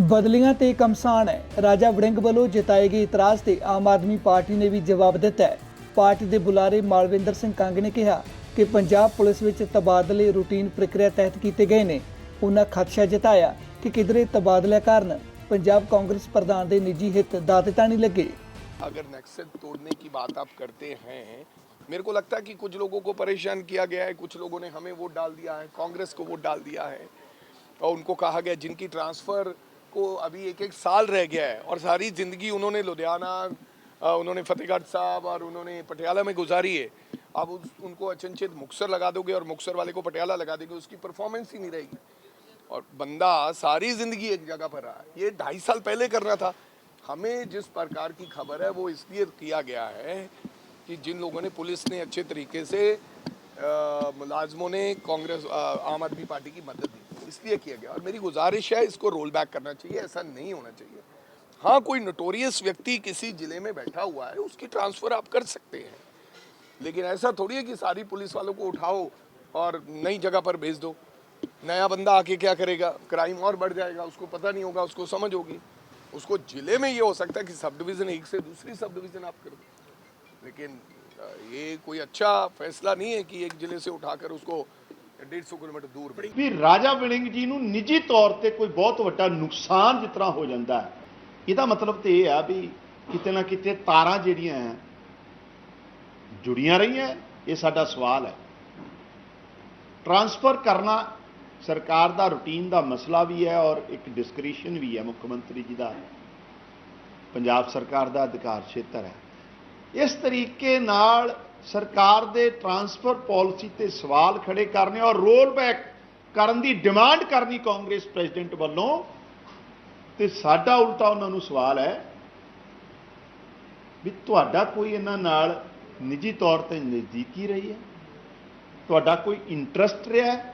ਬਦਲੀਆਂ ਤੇ ਕਮਸਾਨ ਹੈ ਰਾਜਾ ਵੜਿੰਗ ਵੱਲੋਂ ਜਿਤਾਏ ਗਏ ਇਤਰਾਜ਼ ਤੇ ਆਮ ਆਦਮੀ ਪਾਰਟੀ ਨੇ ਵੀ ਜਵਾਬ ਦਿੱਤਾ ਹੈ ਪਾਰਟੀ ਦੇ ਬੁਲਾਰੇ ਮਾਲਵਿੰਦਰ ਸਿੰਘ ਕੰਗ ਨੇ ਕਿਹਾ ਕਿ ਪੰਜਾਬ ਪੁਲਿਸ ਵਿੱਚ ਤਬਾਦਲੇ ਰੂਟੀਨ ਪ੍ਰਕਿਰਿਆ ਤਹਿਤ ਕੀਤੇ ਗਏ ਨੇ ਉਹਨਾਂ ਖਦਸ਼ਾ ਜਤਾਇਆ ਕਿ ਕਿਧਰੇ ਤਬਾਦਲੇ ਕਾਰਨ ਪੰਜਾਬ ਕਾਂਗਰਸ ਪ੍ਰਧਾਨ ਦੇ ਨਿੱਜੀ ਹਿੱਤ ਦਾਅਵੇ ਤਾਂ ਨਹੀਂ ਲੱਗੇ अगर नक्सल तोड़ने की बात आप करते हैं मेरे को लगता है कि कुछ लोगों को परेशान किया गया है कुछ लोगों ने हमें वोट डाल दिया है कांग्रेस को वोट डाल दिया है और उनको कहा गया जिनकी ट्रांसफ़र को अभी एक एक साल रह गया है और सारी ज़िंदगी उन्होंने लुधियाना उन्होंने फतेहगढ़ साहब और उन्होंने पटियाला में गुजारी है। अब उस, उनको अचनचेत मुक्सर लगा दोगे और मुक्सर वाले को पटियाला लगा दोगे उसकी परफॉर्मेंस ही नहीं रहेगी। और बंदा सारी ज़िंदगी एक जगह पर रहा ये ढाई साल पहले करना था। हमें जिस प्रकार की खबर है वो इसलिए किया गया है कि जिन लोगों ने पुलिस ने अच्छे तरीके से मुलाजमों ने कांग्रेस आम आदमी पार्टी की मदद दी। इसलिए किया गया। और मेरी गुजारिश है इसको रोल बैक करना चाहिए, ऐसा नहीं होना चाहिए। हाँ कोई नोटोरियस व्यक्ति किसी ज़िले में बैठा हुआ है, उसकी ट्रांसफ़र आप कर सकते हैं। लेकिन ऐसा थोड़ी है कि सारी पुलिस वालों को उठाओ और नई जगह पर भेज दो। नया बंदा आके क्या करेगा? क्राइम और बढ़ जाएगा, उसको पता नहीं होगा, उसको समझ होगी। उसको ज़िले में ये हो सकता है कि सब डिवीज़न एक से दूसरी सब डिवीज़न आप कर। दो लेकिन ये कोई अच्छा फैसला नहीं है कि एक ज़िले से उठाकर उसको 150 ਕਿਲੋਮੀਟਰ ਦੂਰ ਵੀ ਰਾਜਾ ਵਿਲਿੰਗ ਜੀ ਨੂੰ ਨਿੱਜੀ ਤੌਰ ਤੇ ਕੋਈ ਬਹੁਤ ਵੱਡਾ ਨੁਕਸਾਨ ਜਿਸ ਤਰ੍ਹਾਂ ਹੋ ਜਾਂਦਾ ਹੈ। ਇਹਦਾ ਮਤਲਬ ਤੇ ਇਹ ਆ ਵੀ ਕਿਤੇ ਨਾ ਕਿਤੇ ਤਾਰਾਂ ਜਿਹੜੀਆਂ ਜੁੜੀਆਂ ਰਹੀਆਂ ਇਹ ਸਾਡਾ ਸਵਾਲ ਹੈ। ਟਰਾਂਸਫਰ ਕਰਨਾ ਸਰਕਾਰ ਦਾ ਰੁਟੀਨ ਦਾ ਮਸਲਾ ਵੀ ਹੈ ਔਰ ਇੱਕ ਡਿਸਕ੍ਰੀਸ਼ਨ ਵੀ ਹੈ, ਮੁੱਖ ਮੰਤਰੀ ਜੀ ਦਾ। ਪੰਜਾਬ ਸਰਕਾਰ ਦਾ ਅਧਿਕਾਰ ਖੇਤਰ ਹੈ। ਇਸ ਤਰੀਕੇ ਨਾਲ ਸਰਕਾਰ ਦੇ ਟਰਾਂਸਫਰ ਪਾਲਿਸੀ ਤੇ ਸਵਾਲ ਖੜੇ ਕਰਨੇ ਔਰ ਰੋਲ ਬੈਕ ਕਰਨ ਦੀ ਡਿਮਾਂਡ ਕਰਨੀ ਕਾਂਗਰਸ ਪ੍ਰੈਜ਼ੀਡੈਂਟ ਵੱਲੋਂ, ਤੇ ਸਾਡਾ ਉਲਟਾ ਉਹਨਾਂ ਨੂੰ ਸਵਾਲ ਹੈ ਵੀ ਤੁਹਾਡਾ ਕੋਈ ਇਹਨਾਂ ਨਾਲ ਨਿੱਜੀ ਤੌਰ ਤੇ ਨਜ਼ਦੀਕੀ ਰਹੀ ਹੈ ਤੁਹਾਡਾ ਕੋਈ ਇੰਟਰਸਟ ਰਿਹਾ ਹੈ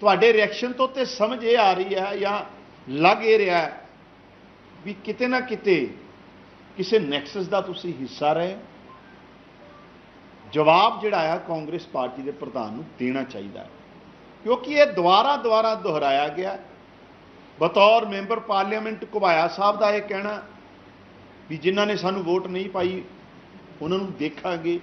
ਤੁਹਾਡੇ ਰਿਐਕਸ਼ਨ ਤੋਂ ਤੇ ਸਮਝ ਇਹ ਆ ਰਹੀ ਹੈ ਜਾਂ ਲੱਗ ਇਹ ਰਿਹਾ ਹੈ ਵੀ ਕਿਤੇ ਨਾ ਕਿਤੇ ਕਿਸੇ ਨੈਕਸਸ ਦਾ ਤੁਸੀਂ ਹਿੱਸਾ ਰਹੇ ਹੋ। ਜਵਾਬ ਜਿਹੜਾ ਆ ਕਾਂਗਰਸ ਪਾਰਟੀ ਦੇ ਪ੍ਰਧਾਨ ਨੂੰ ਦੇਣਾ ਚਾਹੀਦਾ ਹੈ। ਕਿਉਂਕਿ ਇਹ ਦੁਬਾਰਾ ਦੁਬਾਰਾ ਦੁਹਰਾਇਆ ਗਿਆ ਬਤੌਰ ਮੈਂਬਰ ਪਾਰਲੀਮੈਂਟ ਘੁਬਾਇਆ ਸਾਹਿਬ ਦਾ ਇਹ ਕਹਿਣਾ ਵੀ ਜਿਨ੍ਹਾਂ ਨੇ ਸਾਨੂੰ ਵੋਟ ਨਹੀਂ ਪਾਈ, ਉਹਨਾਂ ਨੂੰ ਦੇਖਾਂਗੇ।